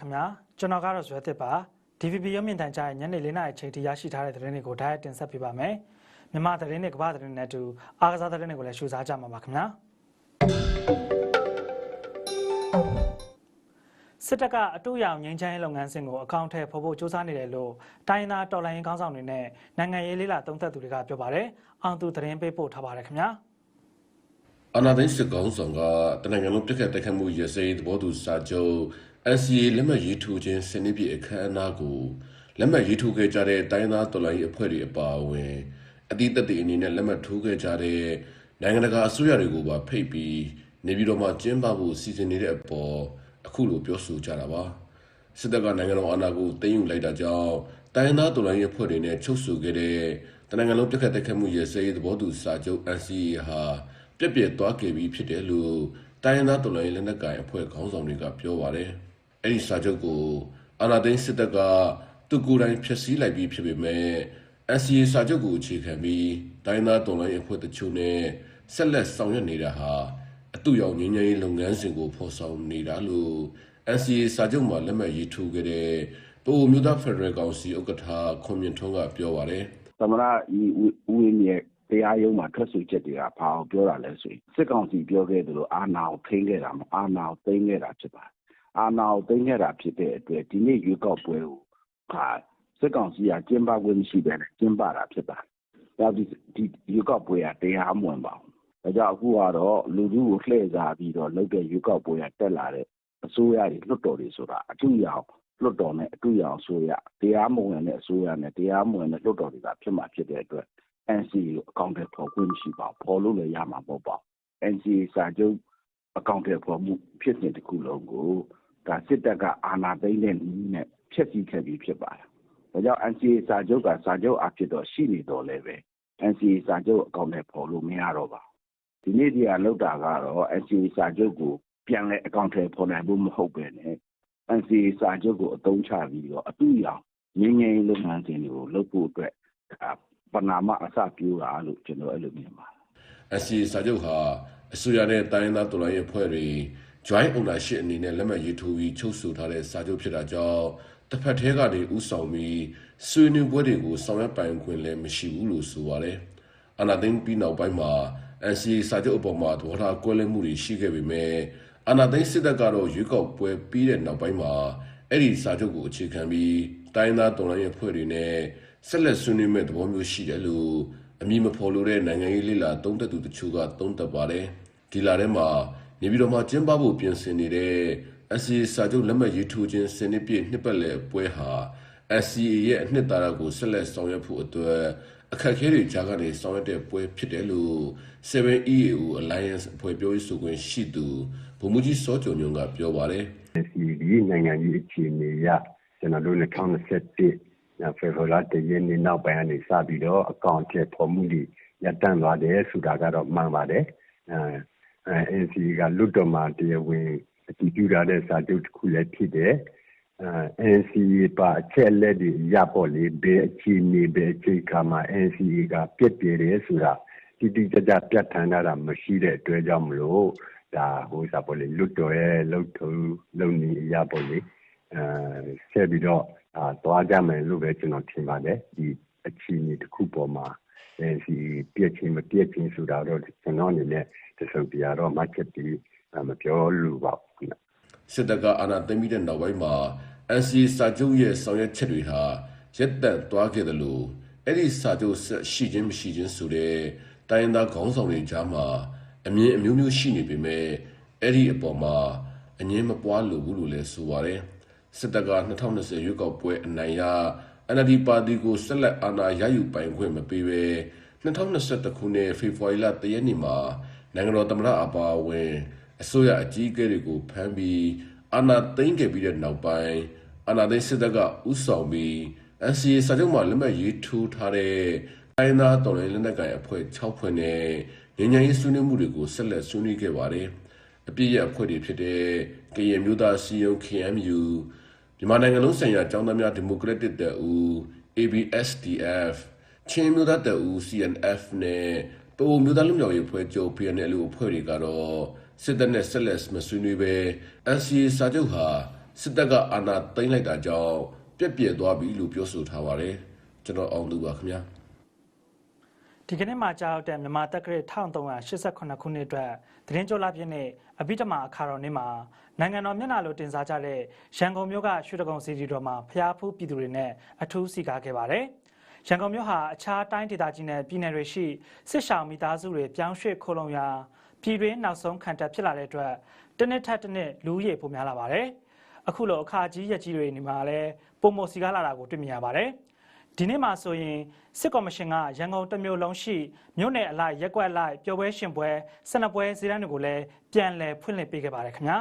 ခင်ဗျာကျွန်တော်ကတော့ဇွဲသစ်ပါ DVB ရုပ်မြင်သံကြားရဲ့ညနေ၄နာရီချိန်ထိရရှိထားတဲ့သတင်းတွေကိုတိုက်ရိုက်တင်ဆက်ပေးပါမယ်မြန်မာသတင်းတွေကမ္ဘာသတင်းတွေနဲ့အတူအားကစားသတင်းတွေကိုလည်းရှုစားကြမှာပါခင်ဗျာစစ်တပ်ကအတူရောင်ငင်းချမ်းရေးလုပ်ငန်းစဉ်ကိုအကောင့်ထဲဖော်ဖို့စ조사နေတယ်လို့တိုင်းသားတော်လိုင်းခေါင်းဆောင်တွေနဲ့နိုင်ငံရေးလေးလာသုံးသပ်သူတွေကပြောပါတယ်အောင်သူသတင်းပေးပို့ထားပါတယ်ခင်ဗျာအနာသိန်းစစ်ကောင်ဆောင်ကတနင်္ဂနွေပြက်ခတ်တိုက်ခတ်မှုရစဲသဘောတူစာချုပ် NCA လက်မှတ်ရေးထိုးခြင်းစနစ်ပြည့်အခမ်းအနားကိုလက်မှတ်ရေးထိုးခဲ့ကြတဲ့တိုင်းသားတော်လှန်ရေးအဖွဲ့တွေအပါအဝင်အသီးသက်တအနေနဲ့လက်မှတ်ထိုးခဲ့ကြတဲ့နိုင်ငံတကာအစိုးရတွေကိုပါဖိတ်ပြီးနေပြည်တော်မှာကျင်းပဖို့စီစဉ်နေတဲ့အပေါ်အခုလိုပြောဆိုကြတာပါစစ်တပ်ကနိုင်ငံတော်အာဏာကိုသိမ်းယူလိုက်တာကြောင့်တိုင်းသားတော်လှန်ရေးအဖွဲ့တွေနဲ့ချုပ်ဆိုခဲ့တဲ့တနင်္ဂနွေပြက်ခတ်တိုက်ခတ်မှုရစဲသဘောတူစာချုပ် NCA ဟာပြက်ပြက်သွားခဲ့ပြီးဖြစ်တယ်လို့တိုင်းရင်းသားတော်လှန်ရေးလက်နက်ကိုင်အဖွဲ့ခေါင်းဆောင်တွေကပြောပါတယ်။ အဲ့ဒီစာချုပ်ကိုအာဏာသိမ်းစစ်တပ်ကသူကိုယ်တိုင်ဖျက်ဆီးလိုက်ပြီးဖြစ်ပေမဲ့ NCA စာချုပ်ကိုအခြေခံပြီးတိုင်းရင်းသားတော်လှန်ရေးအဖွဲ့တချို့နဲ့ဆက်လက်ဆောင်ရွက်နေတာဟာအတူရောက်ငြိမ်းချမ်းရေးလုပ်ငန်းစဉ်ကိုဖော်ဆောင်နေတာလို့ NCA စာချုပ်မှာလက်မှတ်ရေးထိုးခဲ့တဲ့ပိုမျိုးသားဖက်ဒရယ်ကောင်စီဥက္ကဋ္ဌခွန်မြင့်ထွန်းကပြောပါတယ်သမရဤဦးဝင်းရဲ့တရားရုံးမှာထွက်ဆိုချက်တွေကဘာအောင်ပြောတာလဲဆိုရင်စစ်ကောင်စီပြောခဲ့သလိုအာဏာကိုထိန်းခဲ့တာမအာဏာကိုသိမ်းခဲ့တာဖြစ်ပါတယ် အာဏာကိုသိမ်းခဲ့တာဖြစ်တဲ့အတွက်ဒီနေ့ရွေးကောက်ပွဲကိုဟာစစ်ကောင်စီကကျင်းပခွင့်မရှိဘဲနဲ့ကျင်းပတာဖြစ်ပါတယ်ဒါဒီဒီရွေးကောက်ပွဲကတရားမဝင်ပါဘူးဒါကြောင့်အခုကတော့လူထုကိုလှည့်စားပြီးတော့လုပ်တဲ့ရွေးကောက်ပွဲကတက်လာတဲ့အစိုးရတွေလွတ်တော်တွေဆိုတာအထူးရအောင်လွတ်တော်နဲ့အထူးရအောင်ဆိုရတရားမဝင်တဲ့အစိုးရနဲ့တရားမဝင်တဲ့လွတ်တော်တွေကဖြစ်မှာဖြစ်တဲ့အတွက် NCA ကိုအကောင့်တွေပေါ်ခွင့်မရှိပါဘူးပေါ်လို့လည်းရမှာမဟုတ်ပါဘူး NCA စာချုပ်အကောင့်တွေပေါ်မှုဖြစ်စဉ်တစ်ခုလုံးကို ဒါစစ်တပ်ကအာဏာသိမ်းတဲ့နည်းနဲ့ဖျက်ဆီးခဲ့ပြီးဖြစ်ပါတယ်ဒါကြောင့် NCA စာချုပ်ကစာချုပ်အဖြစ်တော့ရှိနေတော့လည်းပဲ NCA စာချုပ်အကောင့်တွေပေါ်လို့မရတော့ပါဘူးဒီနေ့ဒီကလောက်တာကတော့ NCA စာချုပ်ကိုပြန်လဲအကောင့်တွေပေါ်နိုင်ဖို့မဟုတ်ပဲね NCA စာချုပ်ကိုအသုံးချပြီးတော့အတူရောင်ငင်းငင်းလုပ်ငန်းစဉ်တွေကိုလုပ်ဖို့အတွက်ဒါပနာမအစပြိုးတာလို့ကျွန်တော်အဲ့လိုမြင်ပါတယ် NCA စာချုပ်ဟာအစိုးရနဲ့တိုင်းရင်းသားတော်လှန်ရေးအဖွဲ့တွေ joint ownership အနေနဲ့လက်မှတ်ရေးထိုးပြီးချုပ်ဆိုထားတဲ့စာချုပ်ဖြစ်တာကြောင့်တစ်ဖက်ထဲကနေဥဆောင်ပြီးဆွေးနွေးပွဲတွေကိုဆောင်ရွက်ပိုင်ခွင့်လည်းမရှိဘူးလို့ဆိုပါတယ်။အနာသိန်းပြီးနောက်ပိုင်းမှာ NCA စာချုပ်အပေါ်မှာသဘောထားကွဲလွဲမှုတွေရှိခဲ့ပေမဲ့အနာသိန်းစစ်တပ်ကတော့ရွေးကောက်ပွဲပြီးတဲ့နောက်ပိုင်းမှာအဲ့ဒီစာချုပ်ကိုအခြေခံပြီးတိုင်းရင်းသားတော်လှန်ရေးအဖွဲ့တွေနဲ့ဆက်လက်ဆွေးနွေးမဲ့သဘောမျိုးရှိတယ်လို့အမည်မဖော်လို့တဲ့နိုင်ငံရေးလိလာသုံးသက်သူတချို့ကသုံးသပ်ပါတယ်ဒီလာထဲမှာ နေပြည်တော်မှာကျင်းပဖို့ပြင်ဆင်နေတဲ့ SCA စာချုပ်လက်မှတ်ရေးထိုးခြင်းစနစ်ပြည့်နှစ်ပတ်လည်ပွဲဟာ SCA ရဲ့အနှစ်သာရကိုဆက်လက်ဆောင်ရွက်ဖို့အတွက်အခက်အခဲတွေကြားကနေဆောင်ရွက်တဲ့ပွဲဖြစ်တယ်လို့ 7EAO Alliance အဖွဲ့ပြောရေးဆိုခွင့်ရှိသူဗိုလ်မှူးကြီးစောကျော်ညွန့်ကပြောပါတယ်စီဒီနိုင်ငံကြီးအခြေအနေရကျွန်တော်တို့2021ဖေဖော်ဝါရီတရက်နေ့နောက်ပိုင်းကနေစပြီးတော့အကောင့်ထဲပေါ်မှုတွေရပ်တန့်သွားတယ်ဆိုတာကတော့မှန်ပါတယ်အဲ အဲ NC ကလွတ်တော်မှာ တရားဝင် အတည်ပြုထားတဲ့ စာချုပ်တစ်ခုလည်းဖြစ်တယ်အဲ NC ပါ အချက်လက်တွေရပေါ့လေ ဘယ်အခြေအနေ ဘယ်အခြေခါမှာ NC ကပြည့်ပြည့်တယ်ဆိုတာ တိတိကျကျ ပြတ်ထန်တာ မရှိတဲ့အတွက်ကြောင့်မလို့ဒါဟိုစားပေါ့လေလွတ်တော်ရဲ့ လုံထုံလုံနေရပေါ့လေအဲဆက်ပြီးတော့အာသွားကြမယ်လို့ပဲ ကျွန်တော်ထင်ပါတယ် ဒီအခြေအနေတစ်ခုပေါ်မှာအဲဒီပြည့်ချင်း မပြည့်ချင်းဆိုတာတော့ ကျွန်တော်အနေနဲ့ တစုံတရာတော့ မှတ်ချက်ပြီးမပြောလို့ပါဘူးစစ်တပ်ကအာဏာသိမ်းပြီးတဲ့နောက်ပိုင်းမှာ NCA စာချုပ်ရဲ့ဆောင်ရွက်ချက်တွေဟာရက်တန့်သွားခဲ့တယ်လို့အဲ့ဒီစာချုပ်ဆက်ရှိခြင်းမရှိခြင်းဆိုတဲ့တိုင်းရင်းသားခေါင်းဆောင်တွေကြားမှာအမြင်အမျိုးမျိုးရှိနေပေမဲ့အဲ့ဒီအပေါ်မှာအငင်းမပွားလို့ဘူးလို့လည်းဆိုပါတယ်စစ်တပ်က2020ရွေးကောက်ပွဲအနိုင်ရ NLD ပါတီကိုဆက်လက်အာဏာရယူပိုင်ခွင့်မပေးဘဲ2021ခုနှစ်ဖေဖော်ဝါရီလ3ရက်နေ့မှာ နိုင်ငံတော်သမ္မတအပါအဝင်အစိုးရအကြီးအကဲတွေကိုဖမ်းပြီးအာဏာသိမ်းခဲ့ပြီးတဲ့နောက်ပိုင်းအာဏာသိမ်းစစ်တပ်ကဥဆောင်ပြီး NCA စာချုပ်မှာလက်မှတ်ရေးထိုးထားတဲ့တိုင်းသားတော်လှန်ရေးလက်နက်ကိုင်အဖွဲ့6ဖွဲ့နဲ့ငញ្ញရေးဆွေးနွေးမှုတွေကိုဆက်လက်ဆွေးနွေးခဲ့ပါတယ်။အပြည့်ရအဖွဲ့တွေဖြစ်တဲ့ကရင်မျိုးသားစီယုံ KMU မြန်မာနိုင်ငံလုံးဆိုင်ရာကျောင်းသားများဒီမိုကရက်တစ်တပ်ဦး ABSDF ချင်းမျိုးသားတပ်ဦး CNF နဲ့ ပိုမျိုးသားလူမျိုးရေးဖွဲ့ချုပ် PNL အဖွဲ့တွေကတော့စစ်တပ်နဲ့ဆက်လက်မဆွေးနွေးပဲ NCA စာချုပ်ဟာစစ်တပ်ကအာဏာသိမ်းလိုက်တာကြောင့်ပြက်ပြက်သွားပြီလို့ပြောဆိုထားပါတယ်ကျွန်တော်အောင်သူပါခင်ဗျာဒီကနေ့မှာကြာရောက်တဲ့မြန်မာတက္ကရာ1388ခုနှစ်အတွက်သတင်းကြိုလာပြည့်နဲ့အဘိဓမ္မာအခါတော်နေ့မှာနိုင်ငံတော်မျက်နှာလိုတင်စားကြတဲ့ရန်ကုန်မြို့ကရွှေတကုံစီတီတော်မှာဖျားဖူးပြည်သူတွေနဲ့အထူးစီကားခဲ့ပါတယ်။ ရန်ကုန်မြို့ဟာအခြားတိုင်းဒေသကြီးနဲ့ပြည်နယ်တွေရှိစစ်ရှောင်မိသားစုတွေပြောင်းရွှေ့ခိုးလုံရာပြည်တွင်းနောက်ဆုံးခံတပ်ဖြစ်လာတဲ့အတွက်တစ်နှစ်ထက်တစ်နှစ်လူဦးရေပိုများလာပါတယ်။အခုလိုအခါကြီးရက်ကြီးတွေနေမှာလည်းပုံမစီကားလာတာကိုတွေ့မြင်ရပါတယ်။ဒီနေ့မှာဆိုရင်စစ်ကော်မရှင်ကရန်ကုန်တစ်မြို့လုံးရှိမြို့နယ်အလိုက်ရက်ကွက်လိုက်ပျော်ပွဲရှင်ပွဲဆနပွဲစည်းတန်းတွေကိုလည်းပြန်လည်ဖွင့်လှစ်ပေးခဲ့ပါတယ်ခင်ဗျာ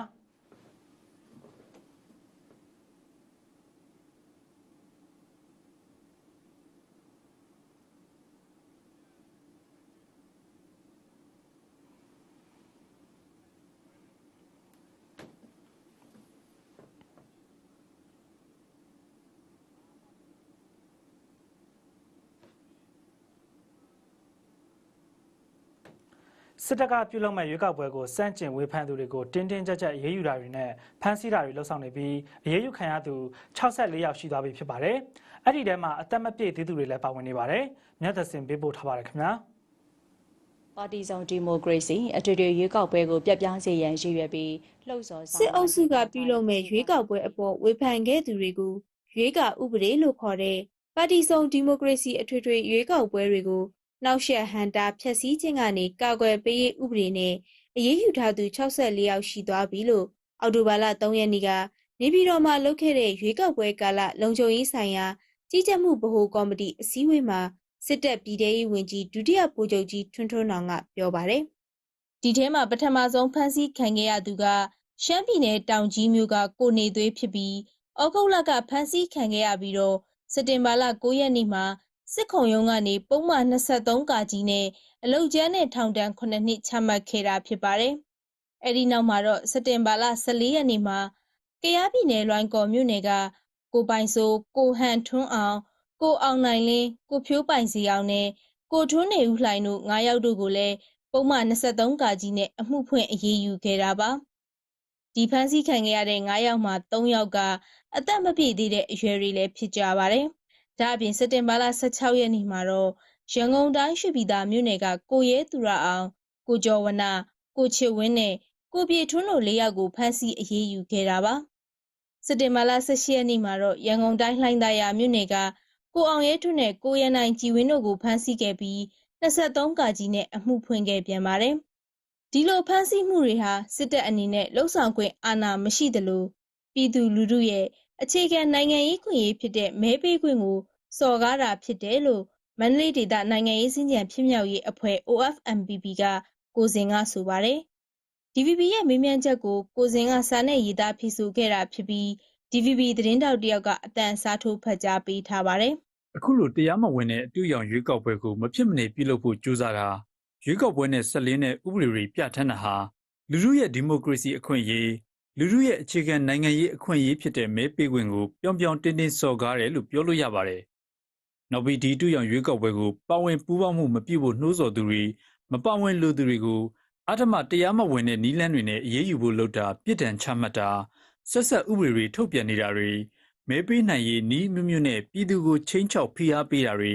စစ်တပ်ကပြုလုပ်မဲ့ရွေးကောက်ပွဲကိုစန့်ကျင်ဝေဖန်သူတွေကိုတင်းတင်းကြပ်ကြပ်အရေးယူတာတွေနဲ့ဖမ်းဆီးတာတွေလှုပ်ဆောင်နေပြီးအရေးယူခံရသူ64ယောက်ရှိသွားပြီဖြစ်ပါတယ်။အဲ့ဒီထဲမှာအသက်မပြည့်သေးသူတွေလည်းပါဝင်နေပါတယ်။မြတ်သက်စင်ပေးပို့ထားပါတယ်ခင်ဗျာ။ပါတီဆောင်ဒီမိုကရေစီအထွေထွေရွေးကောက်ပွဲကိုပြတ်ပြောင်းစေရန်ရည်ရွယ်ပြီးလှုပ်ဆော်ဆောင်စစ်အုပ်စုကပြုလုပ်မဲ့ရွေးကောက်ပွဲအပေါ်ဝေဖန်ခဲ့သူတွေကိုရွေးကောက်ဥပဒေလို့ခေါ်တဲ့ပါတီစုံဒီမိုကရေစီအထွေထွေရွေးကောက်ပွဲတွေကို နှောက်ယှက်ဟန်တာဖျက်ဆီးခြင်းကနေကာကွယ်ပေးရေးဥပဒေနဲ့အရေးယူထားသူ64ယောက်ရှိသွားပြီလို့အော်တိုဘာလ3ရက်နေ့ကနေပြည်တော်မှာလုပ်ခဲ့တဲ့ရွေးကောက်ပွဲကာလလုံခြုံရေးဆိုင်ရာကြီးကြပ်မှုဗဟိုကော်မတီအစည်းအဝေးမှာစစ်တပ်ပြည်ထောင်ရေးဝန်ကြီးဒုတိယဗိုလ်ချုပ်ကြီးထွန်းထွန်းနောင်ကပြောပါတယ်။ဒီထဲမှာပထမဆုံးဖမ်းဆီးခံခဲ့ရသူကရှမ်းပြည်နယ်တောင်ကြီးမြို့ကကိုနေသွေးဖြစ်ပြီးဩဂုတ်လကဖမ်းဆီးခံခဲ့ရပြီးတော့စက်တင်ဘာလ9ရက်နေ့မှာ စစ်ခုံရုံးကနေပုံမှန်23ကာကြီးနဲ့အလုတ်ကျန်းနဲ့ထောင်ဒဏ်9နှစ်ချမှတ်ခဲ့တာဖြစ်ပါတယ်။အဲဒီနောက်မှာတော့စက်တင်ဘာလ14ရက်နေ့မှာကယားပြည်နယ်လွိုင်းကော်မြို့နယ်ကကိုပိုင်စိုးကိုဟန်ထွန်းအောင် ကိုအောင်နိုင်လင်းကိုဖြိုးပိုင်စီအောင်နဲ့ကိုထွန်းနေဦးလှိုင်တို့9ယောက်တို့ကိုလည်းပုံမှန်23ကာကြီးနဲ့အမှုဖွင့်အရေးယူခဲ့တာပါဒီဖမ်းဆီးခံခဲ့ရတဲ့9ယောက်မှာ3ယောက်ကအသက်မပြည့်သေးတဲ့အရွယ်တွေလည်းဖြစ်ကြပါတယ် ဒါအပြင်စက်တင်ဘာလ16ရက်နေ့မှာတော့ရန်ကုန်တိုင်းရွှေပြည်သာမြို့နယ်ကကိုရဲသူရအောင်ကိုကျော်ဝနကိုချစ်ဝင်းနဲ့ကိုပြေထွန်းတို့၄ယောက်ကိုဖမ်းဆီးအရေးယူခဲ့တာပါစက်တင်ဘာလ18ရက်နေ့မှာတော့ရန်ကုန်တိုင်းလှိုင်းသာယာမြို့နယ်ကကိုအောင်ရဲထွန်းနဲ့ကိုရန်နိုင်ကြည်ဝင်းတို့ကိုဖမ်းဆီးခဲ့ပြီး23ကာကြီးနဲ့အမှုဖွင့်ခဲ့ပြန်ပါတယ်။ဒီလိုဖမ်းဆီးမှုတွေဟာစစ်တပ်အနေနဲ့လှုပ်ဆောင်ခွင့်အာဏာမရှိသလိုပြည်သူလူထုရဲ့ အခြေခံနိုင်ငံရေးခွင့်ရေးဖြစ်တဲ့မဲပေးခွင့်ကိုစော်ကားတာဖြစ်တယ်လို့မန္တလေးဒေသနိုင်ငံရေးစင်ကြံဖြစ်မြောက်ရေးအဖွဲ့ OFMPP ကကိုစင်ကဆိုပါတယ်။ DVB ရဲ့မေးမြန်းချက်ကိုကိုစင်ကစာနဲ့ရေးသားဖြေဆိုခဲ့တာဖြစ်ပြီး DVB သတင်းတောက်တယောက်ကအတန်စားထိုးဖတ်ကြားပေးထားပါတယ်။အခုလိုတရားမဝင်တဲ့အတူရောင်ရွေးကောက်ပွဲကိုမဖြစ်မနေပြုလုပ်ဖို့ကြိုးစားတာရွေးကောက်ပွဲနဲ့ဆက်လင်းတဲ့ဥပဒေတွေပြဋ္ဌာန်းတာဟာလူထုရဲ့ဒီမိုကရေစီအခွင့်အရေး လူထုရဲ့အခြေခံနိုင်ငံရေးအခွင့်အရေးဖြစ်တဲ့မဲပေးခွင့်ကိုပြောင်ပြောင်တင်းတင်းစော်ကားတယ်လို့ပြောလို့ရပါတယ်။နောက်ပြီးဒီအတူရောင်ရွေးကောက်ပွဲကိုပါဝင်ပူးပေါင်းမှုမပြုဖို့နှိုးဆော်သူတွေမပါဝင်လိုသူတွေကိုအထမတရားမဝင်တဲ့နီးလန်းတွေနဲ့အရေးယူဖို့လုပ်တာပြစ်ဒဏ်ချမှတ်တာဆက်ဆက်ဥပဒေတွေထုတ်ပြန်နေတာတွေမဲပေးနိုင်ရေးနီးမျိုးမျိုးနဲ့ပြည်သူကိုချင်းချောက်ဖိအားပေးတာတွေ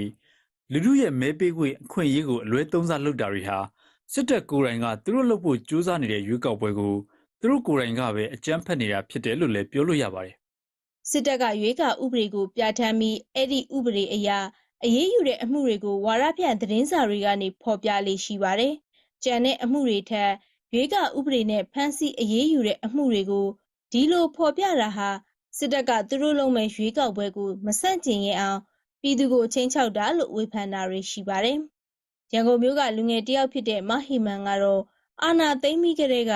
လူထုရဲ့မဲပေးခွင့်အခွင့်အရေးကိုအလွဲသုံးစားလုပ်တာတွေဟာစစ်တပ်ကိုယ်တိုင်ကသူတို့လုပ်ဖို့ကြိုးစားနေတဲ့ရွေးကောက်ပွဲကို သူတို့ကိုယ်တိုင်ကပဲအကြမ်းဖက်နေတာဖြစ်တယ်လို့လည်းပြောလို့ရပါတယ်စစ်တပ်ကရွေးကောက်ဥပဒေကိုပြဋ္ဌာန်းပြီးအဲ့ဒီဥပဒေအရအရေးယူတဲ့အမှုတွေကိုဝါရဖြန့်သတင်းစာတွေကနေဖော်ပြလေးရှိပါတယ်။ကြံတဲ့အမှုတွေထက်ရွေးကောက်ဥပဒေနဲ့ဖမ်းဆီးအရေးယူတဲ့အမှုတွေကိုဒီလိုဖော်ပြတာဟာစစ်တပ်ကသူတို့လုံးမဲ့ရွေးကောက်ပွဲကိုမဆန့်ကျင်ရအောင်ပြည်သူကိုချင်းချောက်တာလို့ဝေဖန်တာတွေရှိပါတယ်။ရန်ကုန်မြို့ကလူငယ်တယောက်ဖြစ်တဲ့မဟီမန်ကတော့အာနာသိမ့်မိကြတဲ့က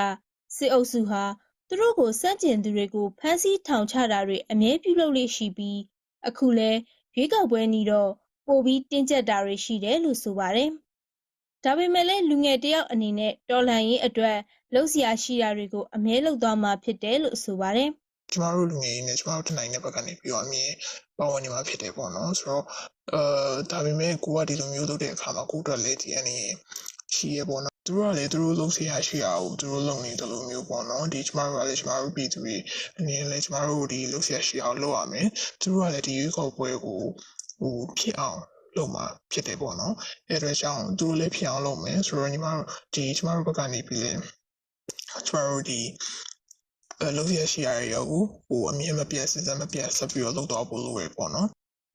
စစ်အုပ်စုဟာသူတို့ကိုစန့်ကျင်သူတွေကိုဖမ်းဆီးထောင်ချတာတွေအမြဲပြုလုပ်လေးရှိပြီးအခုလဲရွေးကောက်ပွဲနီးတော့ပိုပြီးတင်းကျပ်တာတွေရှိတယ်လို့ဆိုပါတယ်။ဒါပေမဲ့လည်းလူငယ်တယောက်အနေနဲ့တော်လှန်ရေးအတွက်လှုပ်ရှားရှိတာတွေကိုအမြဲလုပ်သွားမှာဖြစ်တယ်လို့ဆိုပါတယ်ကျမတို့လူငယ်ကြီးနဲ့ကျမတို့တနိုင်တဲ့ဘက်ကနေပြီးတော့အမြင်ပါဝင်နေမှာဖြစ်တယ်ပေါ့နော်ဆိုတော့အဲဒါပေမဲ့ကိုကဒီလိုမျိုးလုပ်တဲ့အခါမှာကိုအတွက်လည်းဒီအနေရှိရပေါ့နော် သူတို့ကလည်းသူတို့လုံးစီရရှိရအောင်သူတို့လုံနေတယ်လို့မျိုးပေါ့နော်ဒီကျမတို့ကလည်းကျမတို့ပြည်သူတွေအနေနဲ့လည်းကျမတို့ဒီလုံးစီရရှိအောင်လုပ်ရမယ်သူတို့ကလည်းဒီရွေးကောက်ပွဲကိုဟိုဖြစ်အောင်လုပ်မှာဖြစ်တယ်ပေါ့နော်အဲအတွက်ကြောင့်သူတို့လည်းဖြစ်အောင်လုပ်မယ်ဆိုတော့ညီမတို့ဒီကျမတို့ဘက်ကနေပြီးလေကျမတို့ဒီအဲလုံးစီရရှိရရောဟိုအမြင်မပြတ်စစ်စမပြတ်ဆက်ပြီးတော့လုပ်တော့ဖို့လိုရပေါ့နော်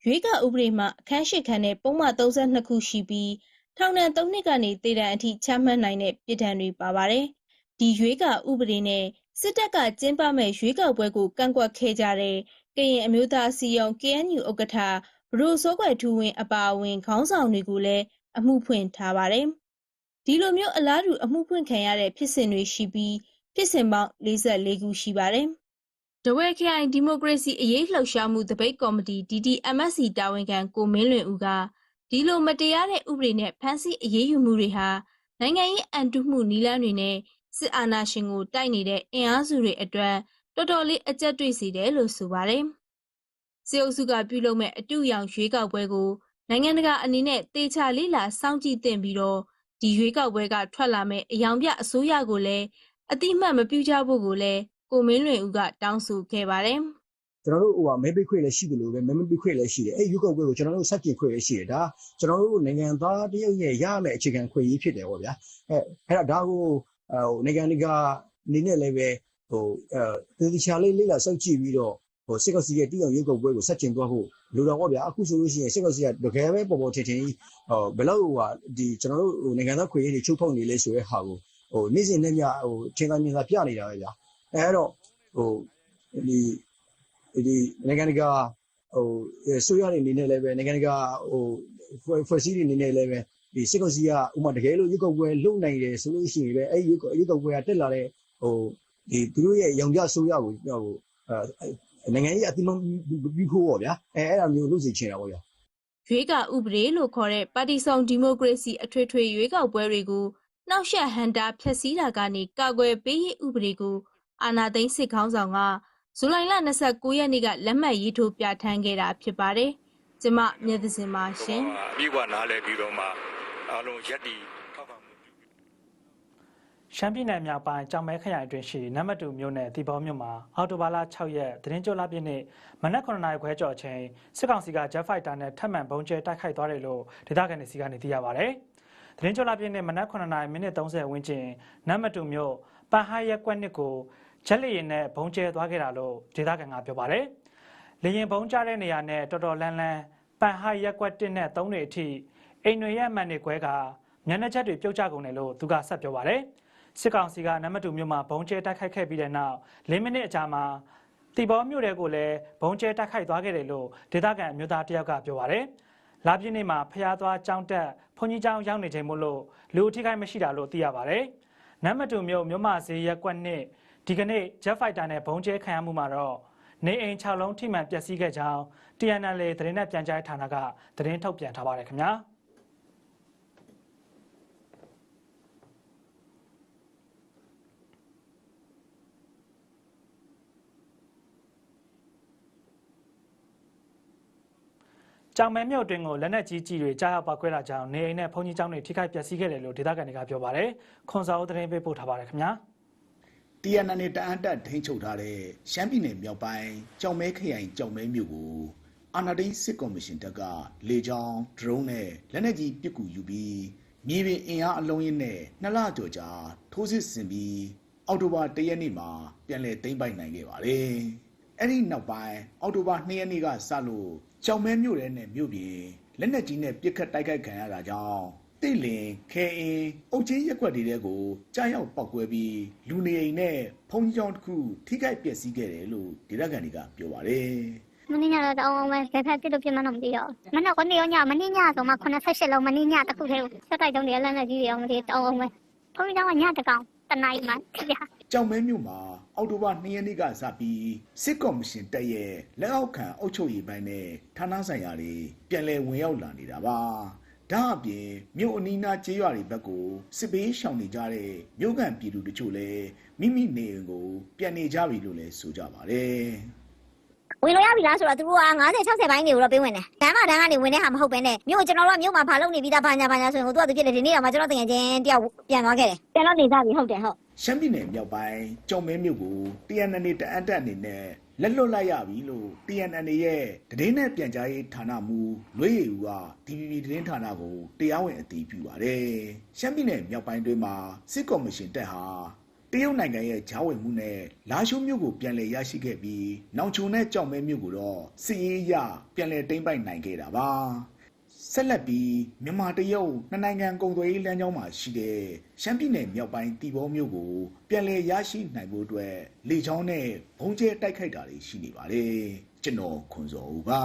ရွေးကောက်ဥပဒေမှာအခန်းရှိခန်းနဲ့ပုံမှန်32ခုရှိပြီး ထောင်ဒဏ်3နှစ်ကနေတေဒဏ်အထိချမှတ်နိုင်တဲ့ပြည်ဒဏ်တွေပါပါတယ်။ဒီရွေးကောက်ဥပဒေနဲ့စစ်တပ်ကကျင်းပမဲ့ရွေးကောက်ပွဲကိုကန့်ကွက်ခဲ့ကြတဲ့ကရင်အမျိုးသားအစည်းအရုံး KNU ဥက္ကဋ္ဌဘရိုစောကွယ်ထူးဝင်းအပါအဝင်ခေါင်းဆောင်တွေကိုလည်းအမှုဖွင့်ထားပါတယ်။ဒီလိုမျိုးအလားတူအမှုဖွင့်ခံရတဲ့ဖြစ်စဉ်တွေရှိပြီးဖြစ်စဉ်ပေါင်း44ခုရှိပါတယ်။ဒဝဲခရိုင်ဒီမိုကရေစီအရေးလှုပ်ရှားမှုတပိတ်ကော်မတီ DDMSC တာဝန်ခံကိုမင်းလွင်ဦးက ဒီလိုမတရားတဲ့ဥပဒေနဲ့ဖမ်းဆီးအရေးယူမှုတွေဟာနိုင်ငံရေးအန်တုမှုနီလန်းတွေနဲ့စစ်အာဏာရှင်ကိုတိုက်နေတဲ့အင်အားစုတွေအတွက်တော်တော်လေးအကြက်တွေ့စေတယ်လို့ဆိုပါတယ်။စစ်အုပ်စုကပြုလုပ်မဲ့အတူရောင်ရွေးကောက်ပွဲကိုနိုင်ငံတကာအနေနဲ့တေချာလေးလာစောင့်ကြည့်သင့်ပြီးတော့ဒီရွေးကောက်ပွဲကထွက်လာမဲ့အယောင်ပြအစိုးရကိုလည်းအတိအမှတ်မပြုကြဖို့ကိုလည်းကိုမင်းလွင်ဦးကတောင်းဆိုခဲ့ပါတယ်။ ကျွန်တော်တို့ဟိုဟာမဲပေးခွင့်လည်းရှိတယ်လို့ပဲမဲမပေးခွင့်လည်းရှိတယ်အဲ့ဒီရွေးကောက်ပွဲကိုကျွန်တော်တို့ဆက်ပြင်ခွင့်လည်းရှိတယ်ဒါကျွန်တော်တို့နိုင်ငံသားတယောက်ရဲ့ရမယ့်အခြေခံခွင့်ရေးဖြစ်တယ်ပေါ့ဗျာအဲအဲ့ဒါဒါကိုဟိုနိုင်ငံတကာအနေနဲ့လည်းပဲဟိုအဲသေချာလေးလေးလာစောင့်ကြည့်ပြီးတော့ဟိုစစ်ကောင်စီရဲ့တည်အောင်ရွေးကောက်ပွဲကိုဆက်ကျင်သွားဖို့လိုတော့ပေါ့ဗျာအခုဆိုလို့ရှိရင်စစ်ကောင်စီကတကယ်ပဲပေါ်ပေါ်ထင်ထင်ကြီးဟိုဘယ်လောက်ဟိုဟာဒီကျွန်တော်တို့ဟိုနိုင်ငံသားခွင့်ရေးတွေချုပ်ဖောက်နေလဲဆိုတဲ့ဟာကိုဟိုနေ့စဉ်နဲ့ညဟိုထင်သာမြင်သာပြနေတာပဲဗျာအဲအဲ့တော့ဟိုဒီ ဒီနိုင်ငံတကာဟိုဆိုရတဲ့အနေနဲ့လည်းပဲနိုင်ငံတကာဟိုဖွဲ့ဖွဲ့စည်းတဲ့အနေနဲ့လည်းပဲဒီစစ်ကောင်စီကဥမာတကယ်လို့ရွေးကောက်ပွဲလုပ်နိုင်တယ်ဆိုလို့ရှိရင်ပဲအဲ့ဒီရွေးကောက်ပွဲကတက်လာတဲ့ဟိုဒီသူတို့ရဲ့ရောင်ပြဆိုရကိုဟိုအဲနိုင်ငံရေးအတိမပြီးဖို့ပေါ့ဗျာအဲအဲ့ဒါမျိုးလုပ်စီချင်တာပေါ့ဗျာရွေးကောက်ဥပဒေလို့ခေါ်တဲ့ပါတီစုံဒီမိုကရေစီအထွေထွေရွေးကောက်ပွဲတွေကိုနှောက်ယှက်ဟန်တာဖျက်ဆီးတာကနေကာကွယ်ပေးရေးဥပဒေကိုအာဏာသိမ်းစစ်ခေါင်းဆောင်က ဇူလိုင်လ29ရက်နေ့ကလက်မှတ်ရေးထိုးပြဋ္ဌာန်းခဲ့တာဖြစ်ပါတယ်။ကျမမြတ်သစင်ပါရှင်။အပြည့်အဝနားလည်ပြီးတော့မှအားလုံးရက်တီထောက်ခံမှုပြုရှမ်းပြည်နယ်မြောက်ပိုင်းကြောင်မဲခရိုင်အတွင်းရှိနမတူမြို့နယ်တီဘောမြို့မှာအော်တိုဘာလ6ရက်သတင်းကြိုလပြည့်နေ့မနက်9:00နာရီခွဲကျော်အချိန်စစ်ကောင်စီက Jet Fighter နဲ့ထပ်မံပုံကျဲတိုက်ခိုက်သွားတယ်လို့ဒေသခံတွေစီကနေသိရပါဗျ။သတင်းကြိုလပြည့်နေ့မနက်9:00နာရီမိနစ်30ဝန်းကျင်နမတူမြို့ပန်ဟရက်ကွက်နစ်ကို ဂျက်လီရင်နဲ့ပုံကျဲသွားခဲ့တာလို့ဒေသခံကပြောပါတယ်။လေရင်ပုံကျတဲ့နေရာနဲ့တော်တော်လန်းလန်းပန်ဟရက်ကွက်1နဲ့3တွေအထိအိမ်တွေရဲ့အမှန်တွေကွဲကမျက်နှာချက်တွေပြုတ်ကျကုန်တယ်လို့သူကဆက်ပြောပါတယ်။စစ်ကောင်စီကနမတူမြို့မှာဘုံကျဲတိုက်ခိုက်ခဲ့ပြီးတဲ့နောက်၄မိနစ်အကြာမှာတီဘောမြို့တဲကိုလည်းဘုံကျဲတိုက်ခိုက်သွားခဲ့တယ်လို့ဒေသခံအမျိုးသားတယောက်ကပြောပါရယ်။လာပြည့်နေ့မှာဖျားသွားကြောင်းတက်ဘုန်းကြီးကျောင်းရောက်နေချိန်မို့လို့လူအထိခိုက်မရှိတာလို့သိရပါရယ်။နမတူမြို့မြို့မဈေးရက်ကွက်နှစ် ဒီကနေ့ Jet Fighter နဲ့ဘုံကျဲခံရမှုမှာတော့နေအိမ်6လုံးထိမှန်ပျက်စီးခဲ့ကြောင်း TNL သတင်းနဲ့ပြန်ကြားဌာနကသတင်းထုတ်ပြန်ထားပါတယ်ခင်ဗျာ။ကြောင်မဲမြို့အတွင်းကိုလက်နက်ကြီးကြီးတွေကြားရောက်ပောက်ကွဲတာကြောင့်နေအိမ်နဲ့ဘုံကြီးကျောင်းတွေထိခိုက်ပျက်စီးခဲ့တယ်လို့ဒေသခံတွေကပြောပါတယ်။ခွန်စာအုပ်သတင်းပေးပို့ထားပါတယ်ခင်ဗျာ။ TNN နဲ့တအန်တက်ထိန်းချုပ်ထားတဲ့ရှမ်းပြည်နယ်မြောက်ပိုင်းကြောင်မဲခရိုင်ကြောင်မဲမြို့ကိုအာနာဒိန်းစစ်ကော်မရှင်တပ်ကလေကြောင်းဒရုန်းနဲ့လက်နက်ကြီးပစ်ကူယူပြီးမြေပြင်အင်အားအလုံးရင်းနဲ့နှစ်လကျော်ကြာထိုးစစ်ဆင်ပြီးအောက်တိုဘာ၁ရက်နေ့မှာပြန်လည်သိမ်းပိုက်နိုင်ခဲ့ပါတယ်။အဲ့ဒီနောက်ပိုင်းအောက်တိုဘာ၂ရက်နေ့ကစလို့ကြောင်မဲမြို့ရဲနဲ့မြို့ပြင်လက်နက်ကြီးနဲ့ပစ်ခတ်တိုက်ခိုက်ခံရတာကြောင့် တိတ်လင်ခဲအင်းအုတ်ချင်းရက်ွက်တွေကိုကြားရောက်ပောက်ကွဲပြီးလူနေအိမ်နဲ့ဖုံးကြောင်းတစ်ခုထိခိုက်ပျက်စီးခဲ့တယ်လို့ဒေသခံတွေကပြောပါတယ်မနေ့ညတော့တောင်းအောင်ပဲဘယ်ဖက်ပြစ်လို့ပြစ်မှန်းတော့မသိတော့ဘူးမနေ့ကနေရောညမနေ့ညဆိုမှ88လုံးမနေ့ညတစ်ခုတည်းစက်တိုက်တုံးတွေလက်လက်ကြီးတွေအောင်မသိတောင်းအောင်ပဲဘုန်းကြီးကျောင်းကညတကောင်တနားရီမှထိရ။ကြောင်မဲမြို့မှာအောက်တိုဘာ၂ရက်နေ့ကစပြီးစစ်ကော်မရှင်တပ်ရဲ့လက်အောက်ခံအုပ်ချုပ်ရေးပိုင်းနဲ့ဌာနဆိုင်ရာတွေပြန်လည်ဝင်ရောက်လာနေတာပါ။ ဒါအပြင်မြို့အနီးနားကျေးရွာတွေဘက်ကိုစစ်ပေးရှောင်နေကြတဲ့မြို့ကန်ပြည်သူတချို့လည်းမိမိနေအိမ်ကိုပြန်နေကြပြီလို့လည်းဆိုကြပါတယ်။။ဟဝင်လို့ရပြီလားဆိုတော့သူတို့က90 60ဘိုင်းတွေကိုတော့ပေးဝင်တယ်။ဒမ်းမဒမ်းကနေဝင်တဲ့ဟာမဟုတ်ဘဲနဲ့မြို့ကျွန်တော်တို့ကမြို့မှာဘာလုပ်နေပြီးသားဘာညာဘာညာဆိုရင်ဟိုသူကသူဖြစ်တယ်ဒီနေ့တော့မှကျွန်တော်တကယ်ချင်းတယောက်ပြန်သွားခဲ့တယ်။ပြန်တော့နေကြပြီဟုတ်တယ်ဟုတ်ရှမ်းပြည်နယ်မြောက်ပိုင်းကြောင်မဲမြို့ကို TNN တအန်တက်အနေနဲ့ လက်လွတ်လိုက်ရပြီလို့ TNN ရဲ့တည်င်းနဲ့ပြန်ကြားရေးဌာနမှူးလွေးရည်ဦးက TVB တည်င်းဌာနကိုတရားဝင်အတည်ပြုပါတယ်။ရှမ်းပြည်နယ်မြောက်ပိုင်းတွင်မှာစစ်ကော်မရှင်တက်ဟာတရုတ်နိုင်ငံရဲ့ဂျားဝင်မှုနဲ့လာရှိုးမြို့ကိုပြန်လည်ရရှိခဲ့ပြီးနောင်ချုံနဲ့ကြောင်မဲမြို့ကိုတော့စစ်ရေးအရပြန်လည်တိမ့်ပိုက်နိုင်ခဲ့တာပါ။ ဆက်လက်ပြီးမြန်မာတရုတ်နှစ်နိုင်ငံကုန်သွယ်ရေးလမ်းကြောင်းမှာရှိတဲ့ရှမ်းပြည်နယ်မြောက်ပိုင်းတီဘောမြို့ကိုပြန်လည်ရရှိနိုင်ဖို့အတွက်လေကြောင်းနဲ့ဘုံကျဲတိုက်ခိုက်တာတွေရှိနေပါတယ်ကျွန်တော်ခွန်စောဦးပါ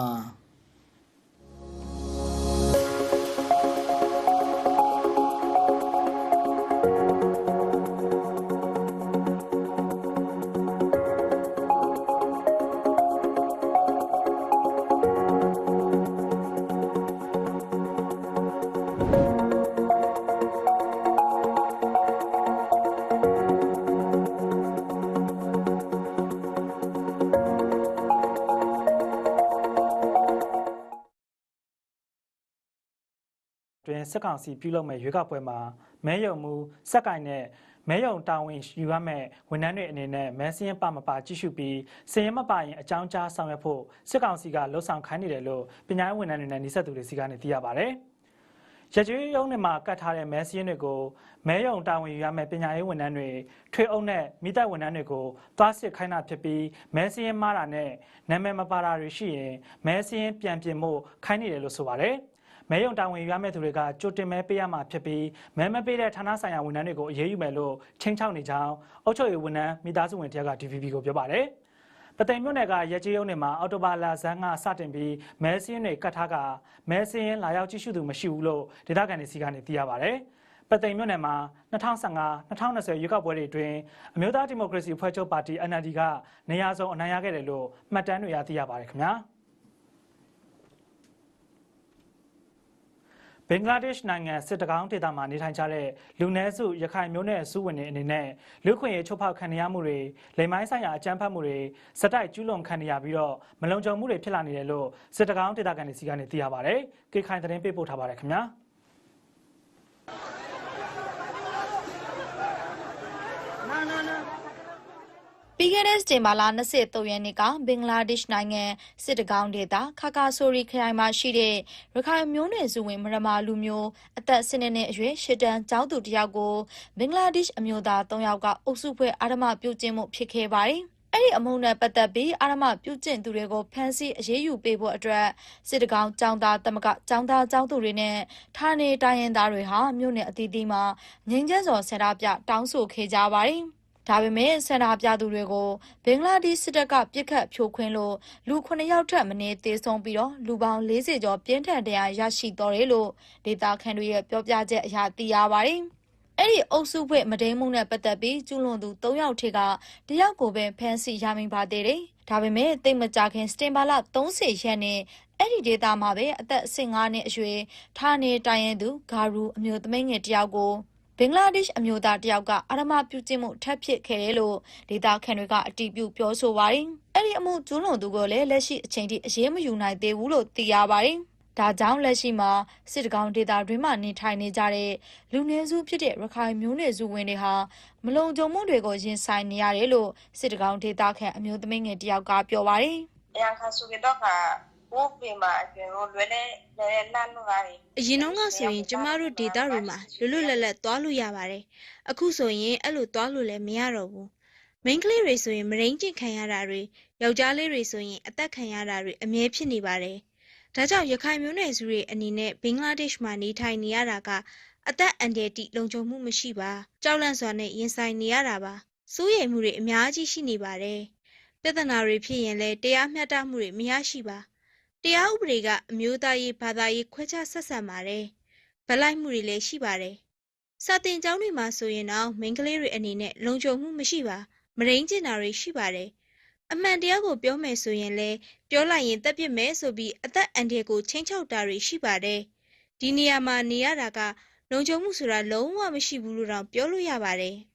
တွင်စစ်ကောင်စီပြုလုပ်မဲ့ရွေးကောက်ပွဲမှာမဲယုံမှုစက်ကင်နဲ့မဲယုံတာဝန်ယူရမဲ့ဝန်ထမ်းတွေအနေနဲ့မဲစင်းပမပါကြည့်ရှုပြီးစည်ရင်မပါရင်အကြောင်းကြားဆောင်ရွက်ဖို့စစ်ကောင်စီကလှုံ့ဆော်ခိုင်းနေတယ်လို့ပညာရေးဝန်ထမ်းတွေနဲ့နှိစက်သူတွေစီကနေသိရပါဗျ။ရကျွေးရုံးတွေမှာကတ်ထားတဲ့မဲစင်းတွေကိုမဲယုံတာဝန်ယူရမဲ့ပညာရေးဝန်ထမ်းတွေထွေအုပ်နဲ့မိသက်ဝန်ထမ်းတွေကိုသွားစစ်ခိုင်းတာဖြစ်ပြီးမဲစင်းမားတာနဲ့နာမည်မပါတာတွေရှိရင်မဲစင်းပြန်ပြင်ဖို့ခိုင်းနေတယ်လို့ဆိုပါတယ်။ မဲယုံတာဝန်ယူရမယ့်သူတွေကကြိုတင်မဲပေးရမှာဖြစ်ပြီးမဲမပေးတဲ့ဌာနဆိုင်ရာဝန်ထမ်းတွေကိုအရေးယူမယ်လို့ချင်းချောက်နေကြောင်းအုပ်ချုပ်ရေးဝန်ထမ်းမိသားစုဝင်တယောက်က DVB ကိုပြောပါတယ်။ပသိမ်မြို့နယ်ကရဲကြီးရုံးတွေမှာအော်တိုဘာလာဇန်ကစတင်ပြီးမဲစင်းတွေကတ်ထားကမဲစင်းလာရောက်ကြည့်ရှုသူမရှိဘူးလို့ဒေသခံတွေစီကနေသိရပါတယ်။ပသိမ်မြို့နယ်မှာ2015-2020ရွေးကောက်ပွဲတွေအတွင်းအမျိုးသားဒီမိုကရေစီအဖွဲ့ချုပ်ပါတီ NLD ကနေရာစုံအနိုင်ရခဲ့တယ်လို့မှတ်တမ်းတွေရသိရပါတယ်ခင်ဗျာ။ ဘင်္ဂလားဒေ့ရှ်နိုင်ငံစစ်တကောင်းဒေသမှာနေထိုင်ကြတဲ့လူနည်းစုရခိုင်မျိုးနွယ်စုဝင်တွေအနေနဲ့လူခွင့်ရေးချုပ်ဖောက်ခံရမှုတွေလိမ်မိုင်းဆိုင်ရာအကြမ်းဖက်မှုတွေစက်တိုက်ကျူးလွန်ခံရပြီးတော့မလုံခြုံမှုတွေဖြစ်လာနေတယ်လို့စစ်တကောင်းဒေသခံတွေစီကနေသိရပါဗျ။ကေခိုင်သတင်းပေးပို့ထားပါတယ်ခင်ဗျာ။ ပြီးခဲ့တဲ့စတင်ဘာလ23ရက်နေ့ကဘင်္ဂလားဒေ့ရှ်နိုင်ငံစစ်တကောင်းဒေသခါကာဆိုရီခရိုင်မှာရှိတဲ့ရခိုင်မျိုးနွယ်စုဝင်မရမာလူမျိုးအသက်၁၂နှစ်အရွယ်ရှစ်တန်းကျောင်းသူတစ်ယောက်ကိုဘင်္ဂလားဒေ့ရှ်အမျိုးသား၃ယောက်ကအုပ်စုဖွဲ့အာဓမပြုကျင့်မှုဖြစ်ခဲ့ပါတယ်။အဲ့ဒီအမှုနဲ့ပတ်သက်ပြီးအာရမပြုကျင့်သူတွေကိုဖမ်းဆီးအရေးယူပေးဖို့အတွက်စစ်တကောင်းចောင်းသားတမကចောင်းသားចောင်းသူတွေနဲ့ဌာနေတိုင်းရင်းသားတွေဟာမြို့နယ်အသီးသီးမှာငင်းကျန်းစော်ဆန္ဒပြတောင်းဆိုခဲ့ကြပါတယ်။ ဒါပေမဲ့ဆန္ဒပြသူတွေကိုဘင်္ဂလားဒေ့ရှ်စစ်တပ်ကပြစ်ခတ်ဖြိုခွင်းလို့လူ9ယောက်ထက်မနည်းသေဆုံးပြီးတော့လူပေါင်း40ကျော်ပြင်းထန်တရားရရှိတော်တယ်လို့ဒေတာခန်တွေရဲ့ပြောပြချက်အရသိရပါတယ်။အဲ့ဒီအုပ်စုဖွဲ့မဒိန်မှုနဲ့ပတ်သက်ပြီးကျူးလွန်သူ၃ယောက်ထိကတယောက်ကိုပဲဖမ်းဆီးရမိပါသေးတယ်။ဒါပေမဲ့တိတ်မကြခင်စတင်ဘာလ30ရက်နေ့အဲ့ဒီဒေတာမှာပဲအသက်15နှစ်အရွယ်ဌာနေတိုင်းရင်သူဂါရူအမျိုးသမီးငယ်တယောက်ကို ဘင်္ဂလားဒေ့ရှ်အမျိုးသားတယောက်ကအာရမပြုကျင့်မှုထပ်ဖြစ်ခဲ့တယ်လို့ဒေတာခန်တွေကအတည်ပြုပြောဆိုပါတယ်။အဲ့ဒီအမှုကျူးလွန်သူကိုလည်းလက်ရှိအချိန်ထိအရေးမယူနိုင်သေးဘူးလို့သိရပါတယ်။ဒါကြောင့်လက်ရှိမှာစစ်တကောင်းဒေတာတွင်မှနေထိုင်နေကြတဲ့လူနည်းစုဖြစ်တဲ့ရခိုင်မျိုးနွယ်စုဝင်တွေဟာမလုံခြုံမှုတွေကိုရင်ဆိုင်နေရတယ်လို့စစ်တကောင်းဒေတာခန်အမျိုးသမီးငယ်တယောက်ကပြောပါတယ်။ အရန်ခါဆိုကတော့ကဘိုးဖေမှာအကျဉ်းကိုလွယ်လဲလဲလန့်လို့ရတယ်အရင်တော့ကဆိုရင်ကျမတို့ဒေတာတွေမှာလွတ်လွတ်လပ်လပ်သွားလို့ရပါတယ်။အခုဆိုရင်အဲ့လိုသွားလို့လည်းမရတော့ဘူး။ main ကလေးတွေဆိုရင်မရင်းကျင်ခံရတာတွေယောက်ျားလေးတွေဆိုရင်အသက်ခံရတာတွေအမြဲဖြစ်နေပါတယ်။ဒါကြောင့်ရခိုင်မျိုးနွယ်စုတွေအနေနဲ့ဘင်္ဂလားဒေ့ရှ်မှာနေထိုင်နေရတာကအသက်အန္တရာယ်တိလုံခြုံမှုမရှိပါ။ကြောက်လန့်စွာနဲ့ရင်ဆိုင်နေရတာပါ။စိုးရိမ်မှုတွေအများကြီးရှိနေပါတယ်။ပြဿနာတွေဖြစ်ရင်လည်းတရားမျှတမှုတွေမရရှိပါ။ တရားဥပဒေကအမျိုးသားရေးဘာသာရေးခွဲခြားဆက်ဆံပါတယ်။ဗလိုက်မှုတွေလည်းရှိပါတယ်။စာတင်ကျောင်းတွေမှာဆိုရင်တော့မိန်းကလေးတွေအနေနဲ့လုံခြုံမှုမရှိပါ။မရင်းကျင်တာတွေရှိပါတယ်။အမှန်တရားကိုပြောမယ်ဆိုရင်လည်းပြောလိုက်ရင်တက်ပြစ်မယ်ဆိုပြီးအသက်အန္တရာယ်ကိုချင်းချောက်တာတွေရှိပါတယ်။ဒီနေရာမှာနေရတာကလုံခြုံမှုဆိုတာလုံးဝမရှိဘူးလို့တောင်ပြောလို့ရပါတယ်။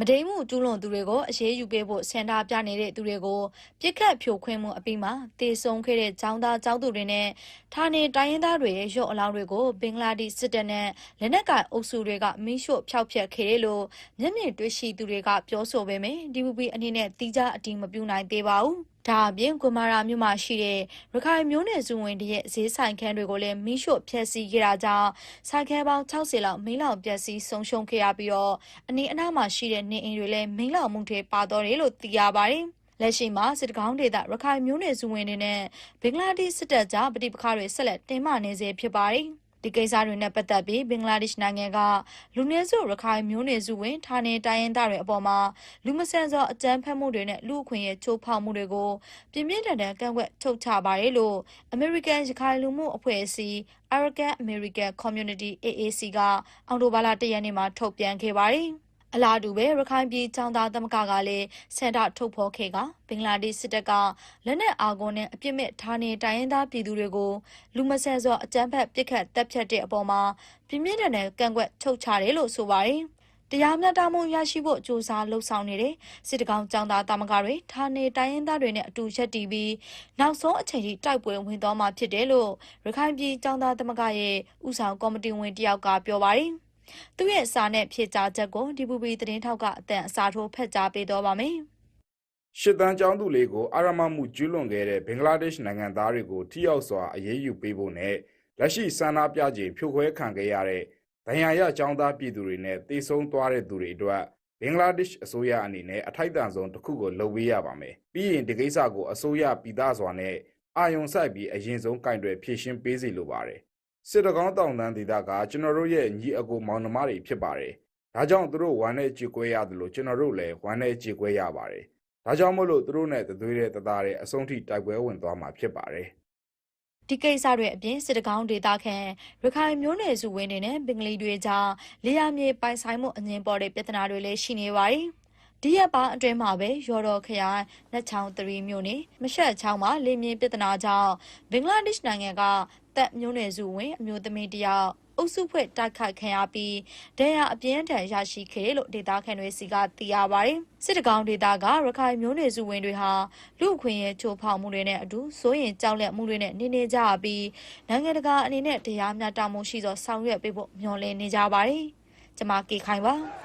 မဒိမှုကျူးလွန်သူတွေကိုအရေးယူပေးဖို့ဆန္ဒပြနေတဲ့သူတွေကိုပြစ်ခတ်ဖြိုခွင်းမှုအပြီးမှာတေဆုံခဲ့တဲ့ចောင်းသားចောင်းသူတွေနဲ့ဌာနေတိုင်းရင်းသားတွေရဲ့ရုပ်အလောင်းတွေကိုဘင်္ဂလားဒေ့ရှ်စစ်တပ်နဲ့လက်နက်ကိုင်အုပ်စုတွေကမင်းရှို့ဖျောက်ဖျက်ခဲ့တယ်လို့မျက်မြင်တွေ့ရှိသူတွေကပြောဆိုပေမယ့် DPP အနေနဲ့တိကျအတည်မပြုနိုင်သေးပါဘူး။ ဒါအပြင်ကွန်မာရာမြို့မှာရှိတဲ့ရခိုင်မျိုးနယ်စုဝင်တွေရဲ့ဈေးဆိုင်ခန်းတွေကိုလည်းမီးရှို့ဖျက်ဆီးခဲ့တာကြောင့်ဆိုင်ခန်းပေါင်း60လောက်မီးလောင်ပျက်စီးဆုံးရှုံးခဲ့ရပြီးတော့အနီးအနားမှာရှိတဲ့နေအိမ်တွေလည်းမီးလောင်မှုတွေပါတော့တယ်လို့သိရပါတယ်။လက်ရှိမှာစစ်တကောင်းဒေသရခိုင်မျိုးနယ်စုဝင်တွေနဲ့ဘင်္ဂလားဒေ့ရှ်စစ်တပ်ကြားပဋိပက္ခတွေဆက်လက်တင်းမာနေစေဖြစ်ပါတယ်။ ဒီကိစ္စတွေနဲ့ပတ်သက်ပြီးဘင်္ဂလားဒေ့ရှ်နိုင်ငံကလူနည်းစုရခိုင်မျိုးနွယ်စုဝင်ဌာနေတိုင်းရင်းသားတွေအပေါ်မှာလူမဆန်စွာအကြမ်းဖက်မှုတွေနဲ့လူအခွင့်အရေးချိုးဖောက်မှုတွေကိုပြင်းပြင်းထန်ထန်ကန့်ကွက်ထုတ်ချပါတယ်လို့ American ရခိုင်လူမှုအဖွဲ့အစည်း Arakan American Community AAC ကအော်တိုဘာလ၁ရက်နေ့မှာထုတ်ပြန်ခဲ့ပါတယ်။ အလားတူပဲရခိုင်ပြည်ချောင်းသားသမဂ္ဂကလည်းစန္ဒထုတ်ဖော်ခဲ့ကဘင်္ဂလားဒေ့ရှ်စစ်တပ်ကလက်နက်အာကုန်းနဲ့အပြစ်မဲ့ဌာနေတိုင်းရင်းသားပြည်သူတွေကိုလူမဆန်စွာအကြမ်းဖက်ပစ်ခတ်တပ်ဖြတ်တဲ့အပေါ်မှာပြင်းပြင်းထန်ထန်ကန့်ကွက်ထုတ်ချတယ်လို့ဆိုပါတယ်တရားမျှတမှုရရှိဖို့စ조사လှုပ်ဆောင်နေတဲ့စစ်တကောင်ចောင်းသားတာမကတွေဌာနေတိုင်းရင်းသားတွေနဲ့အတူရက်တီပြီးနောက်ဆုံးအချိန်ထိတိုက်ပွဲဝင်သွားမှာဖြစ်တယ်လို့ရခိုင်ပြည်ចောင်းသားသမဂရဲ့ဥဆောင်ကော်မတီဝင်တယောက်ကပြောပါတယ် သူ့ရဲ့စာနဲ့ဖြေကြားချက်ကိုဒီပူပီသတင်းထောက်ကအတန်အစာထိုးဖက်ကြားပေးတော့ပါမယ်။ရှစ်တန်းကျောင်းသူလေးကိုအာရမမှုကျူးလွန်ခဲ့တဲ့ဘင်္ဂလားဒေ့ရှ်နိုင်ငံသားတွေကိုထိရောက်စွာအရေးယူပေးဖို့နဲ့လက်ရှိဆန္ဒပြခြင်းဖြိုခွဲခံခဲ့ရတဲ့ဒဏ်ရာရကျောင်းသားပြည်သူတွေနဲ့တေဆုံးသွားတဲ့သူတွေအတွက်ဘင်္ဂလားဒေ့ရှ်အစိုးရအနေနဲ့အထိုက်တန်ဆုံးတစ်ခုကိုလုပ်ပေးရပါမယ်။ပြီးရင်ဒီကိစ္စကိုအစိုးရပြည်သားစွာနဲ့အာယုံဆိုင်ပြီးအရင်ဆုံးကင်တွယ်ဖြည့်ရှင်းပေးစီလိုပါတယ်။ စစ်တကောင်းတောင်တန်းဒေသကကျွန်တော်တို့ရဲ့ညီအကိုမောင်နှမတွေဖြစ်ပါတယ်။ဒါကြောင့်သူတို့ဝမ်းနဲ့ကြေကွဲရတယ်လို့ကျွန်တော်တို့လည်းဝမ်းနဲ့ကြေကွဲရပါတယ်။ဒါကြောင့်မို့လို့သူတို့နဲ့တသွေးတဲ့တသားတဲ့အဆုံးထိတိုက်ပွဲဝင်သွားမှာဖြစ်ပါတယ်။ဒီကိစ္စတွေအပြင်စစ်တကောင်းဒေသခံရခိုင်မျိုးနယ်စုဝင်းတွေနဲ့ဘင်္ဂလီတွေကြားလေယာမြေပိုင်ဆိုင်မှုအငင်းပေါ်တဲ့ပြဿနာတွေလည်းရှိနေပါတယ်။ ဒီရက်ပါအတွင်းမှာပဲရော်တော်ခရိုင်လက်ချောင်း3မြို့နယ်မရှက်ချောင်းမှာလေမြင့်ပြဿနာကြောင့်ဘင်္ဂလားဒေ့ရှ်နိုင်ငံကသက်မျိုးနွယ်စုဝင်အမျိုးသမီးတယောက်အုပ်စုဖွဲ့တိုက်ခိုက်ခံရပြီးဒဏ်ရာအပြင်းထန်ရရှိခဲ့လို့ဒေတာခန်တွေစီကသိရပါတယ်။စစ်တကောင်းဒေတာကရခိုင်မျိုးနွယ်စုဝင်တွေဟာလူအခွင့်ရဲ့ချိုးဖောက်မှုတွေနဲ့အတူစိုးရင်ကြောက်လန့်မှုတွေနဲ့နေနေကြပြီးနိုင်ငံတကာအနေနဲ့တရားမျှတမှုရှိသောဆောင်ရွက်ပေးဖို့မျှော်လင့်နေကြပါတယ်။ကျွန်မကေခိုင်ပါ။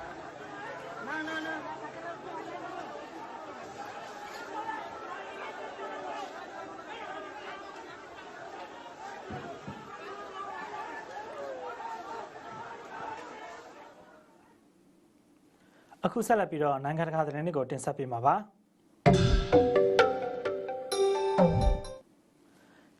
အခုဆက်လက်ပြီးတော့နိုင်ငံတကာသတင်းတွေကိုတင်ဆက်ပေးမှာပါ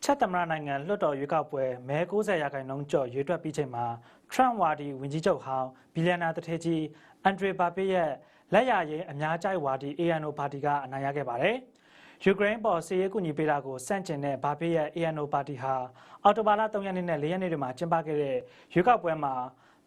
ချက်သမရနိုင်ငံလွှတ်တော်ရွေးကောက်ပွဲမဲ90ရာခိုင်နှုန်းကျော်ရွေးတွက်ပြီးချိန်မှာ Trump ဝါဒီဝင်ကြီးချုပ်ဟောင်းဘီလီယံနာတထေကြီးအန်ဒရီဘာပေရဲ့လက်ရရင်အများကြိုက်ဝါဒီ ANO ပါတီကအနိုင်ရခဲ့ပါတယ်။ယူကရိန်းပေါ်စစ်ရေးကူညီပေးတာကိုစန့်ကျင်တဲ့ဘာပေရဲ့ ANO ပါတီဟာအော်တိုဘာလ3ရက်နေ့နဲ့4ရက်နေ့တွေမှာကျင်းပခဲ့တဲ့ရွေးကောက်ပွဲမှာ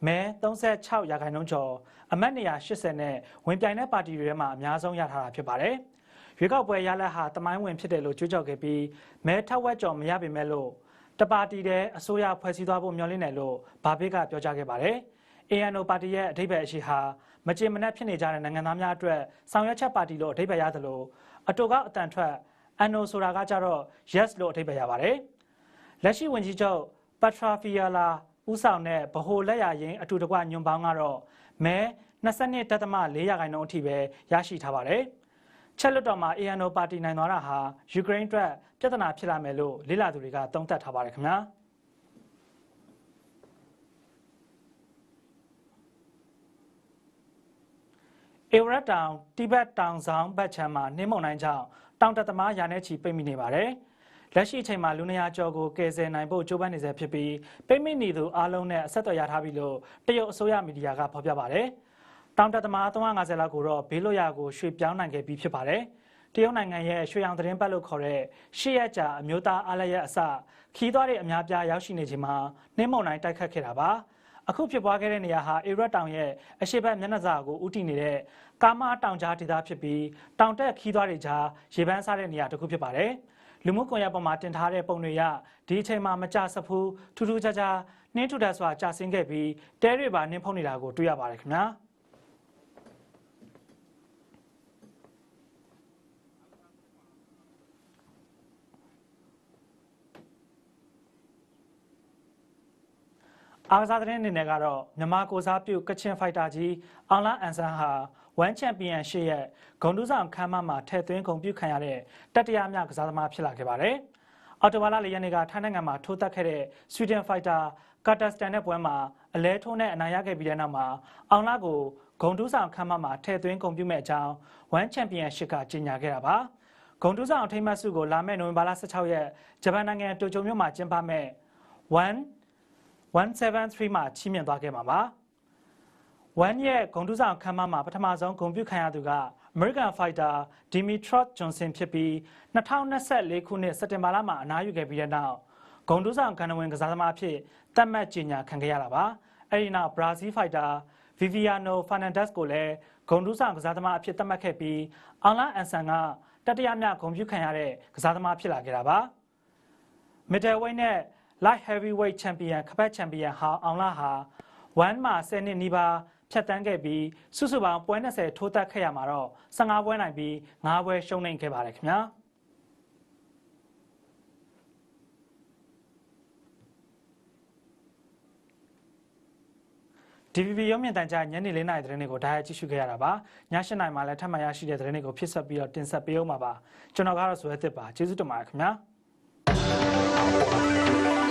မဲ36ရာခိုင်နှုန်းကျော်အမတ်နေရာ80နဲ့ဝင်ပြိုင်တဲ့ပါတီတွေထဲမှာအများဆုံးရထားတာဖြစ်ပါတယ်။ရွေးကောက်ပွဲရလဒ်ဟာတမိုင်းဝင်ဖြစ်တယ်လို့ကြွေးကြော်ခဲ့ပြီးမဲထက်ဝက်ကျော်မရပေမဲ့လို့တပါတီတဲ့အစိုးရဖွဲ့စည်းသွားဖို့မျှော်လင့်တယ်လို့ဘာဘေးကပြောကြားခဲ့ပါတယ်။ ANO ပါတီရဲ့အဓိပ္ပာယ်အရှိဟာမကြေမနက်ဖြစ်နေကြတဲ့နိုင်ငံသားများအတွက်ဆောင်ရွက်ချက်ပါတီလို့အဓိပ္ပာယ်ရသလိုအတူကအတန်ထွက် ANO ဆိုတာကကြတော့ yes လို့အဓိပ္ပာယ်ရပါတယ်။လက်ရှိဝန်ကြီးချုပ်ပတ်ထရာဖီယာလာ ဦးဆောင်တဲ့ဗဟိုလက်ရရင်အတူတကွညွန်ပေါင်းကတော့မဲ22တက်သမ4ရာခိုင်နှုန်းအထိပဲရရှိထားပါတယ်။ချက်လွတ်တော်မှာ ANO ပါတီနိုင်သွားတာဟာယူကရိန်းအတွက်ပြဿနာဖြစ်လာမယ်လို့လေ့လာသူတွေကသုံးသပ်ထားပါတယ်ခင်ဗျာ။အေဝရတ်တောင်တိဘက်တောင်ဆောင်ဘက်ခြမ်းမှာနှင်းမုန်တိုင်းကြောင့်တောင်တသမားရာနဲ့ချီပိတ်မိနေပါတယ်။ လက်ရှိအချိန်မှာလူနေရာကျော်ကိုကယ်ဆယ်နိုင်ဖို့ကြိုးပမ်းနေဆဲဖြစ်ပြီးပိတ်မိနေသူအားလုံးနဲ့အဆက်အသွယ်ရထားပြီလို့တရုတ်အစိုးရမီဒီယာကဖော်ပြပါတယ်။တောင်တက်သမား350လောက်ကိုတော့ဘေးလွတ်ရာကိုရွှေ့ပြောင်းနိုင်ခဲ့ပြီးဖြစ်ပါတယ်။တရုတ်နိုင်ငံရဲ့ရွှေရောင်သတင်းပတ်လို့ခေါ်တဲ့ရှေ့ရက်ကြာအမျိုးသားအားလျက်အစခီးသွားတဲ့အများပြားရောက်ရှိနေချိန်မှာနှင်းမုန်တိုင်းတိုက်ခတ်ခဲ့တာပါ။အခုဖြစ်ပွားခဲ့တဲ့နေရာဟာအေရတ်တောင်ရဲ့အရှိတ်ဘက်မျက်နှာစာကိုဥတီနေတဲ့ကာမတောင်ကြားဒေသဖြစ်ပြီးတောင်တက်ခီးသွားတွေကြားရေပန်းစားတဲ့နေရာတစ်ခုဖြစ်ပါတယ်။ လူမှုကွန်ရက်ပေါ်မှာတင်ထားတဲ့ပုံတွေကဒီအချိန်မှာမကြဆဖူးထူးထူးခြားခြားနှင်းထူတာစွာကြာဆင်းခဲ့ပြီးတဲတွေပါနှင်းဖုံးနေတာကိုတွေ့ရပါတယ်ခင်ဗျာအားကစားသတင်းအနေနဲ့ကတော့မြန်မာကိုစားပြုကချင်ဖိုက်တာကြီးအောင်လန်းအန်ဆန်ဟာ 1ချန်ပီယံရှစ်ရဲ့ဂုံတူးဆောင်ခမ်းမမှာထည့်သွင်းဂုံပြုခံရတဲ့တတိယမြောက်ကစားသမားဖြစ်လာခဲ့ပါတယ်။အော်တိုဝါလာလီယန်နီကထိုင်းနိုင်ငံမှာထိုးတက်ခဲ့တဲ့ဆွီဒင်ဖိုက်တာကာတာစတန်တဲ့ပွဲမှာအလဲထိုးနဲ့အနိုင်ရခဲ့ပြီးတဲ့နောက်မှာအောင်လာကိုဂုံတူးဆောင်ခမ်းမမှာထည့်သွင်းဂုံပြုမဲ့အကြောင်း1ချန်ပီယံရှစ်ကကြေညာခဲ့တာပါ။ဂုံတူးဆောင်အထိမ်းအမှတ်ဆုကိုလာမယ့်နိုဝင်ဘာလ16ရက်ဂျပန်နိုင်ငံတိုကျိုမြို့မှာကျင်းပမဲ့1 173မှာချီးမြှင့်သွားခဲ့မှာပါ။ 1ရဲ့ဂုံတူးဆောင်ခမ်းမမှာပထမဆုံးဂုံပြုခံရသူက American Fighter Dimitrov Johnson ဖြစ်ပြီး2024ခုနှစ်စက်တင်ဘာလမှာအနားယူခဲ့ပြီးတဲ့နောက်ဂုံတူးဆောင်ကန်နဝင်ကစားသမားအဖြစ်သတ်မှတ်ကြေညာခံခဲ့ရတာပါ။အဲဒီနောက် Brazil Fighter Viviano Fernandez ကိုလည်းဂုံတူးဆောင်ကစားသမားအဖြစ်သတ်မှတ်ခဲ့ပြီးအောင်လာအန်ဆန်ကတတိယမြောက်ဂုံပြုခံရတဲ့ကစားသမားဖြစ်လာခဲ့တာပါ။ Middleweight နဲ့ light heavyweight champion ခပတ်ချန်ပီယံဟာအောင်လာဟာ1မှာ10နှစ်နီးပါး ဖြတ်တန်းခဲ့ပြီးစုစုပေါင်းပွဲ20ထိုးသက်ခဲ့ရမှာတော့15ပွဲနိုင်ပြီး9ပွဲရှုံးနိမ့်ခဲ့ပါတယ်ခင်ဗျာ DVB ရုံးမြင့်တန်ကြားညနေ၄နာရီသတင်းတွေကိုဒါရိုက်ကြည့်ရှုခဲ့ရတာပါည၈နာရီမှာလည်းထပ်မံရရှိတဲ့သတင်းတွေကိုဖြစ်ဆက်ပြီးတော့တင်ဆက်ပေးအောင်ပါပါကျွန်တော်ကတော့ဇွဲသစ်ပါကျေးဇူးတင်ပါတယ်ခင်ဗျာ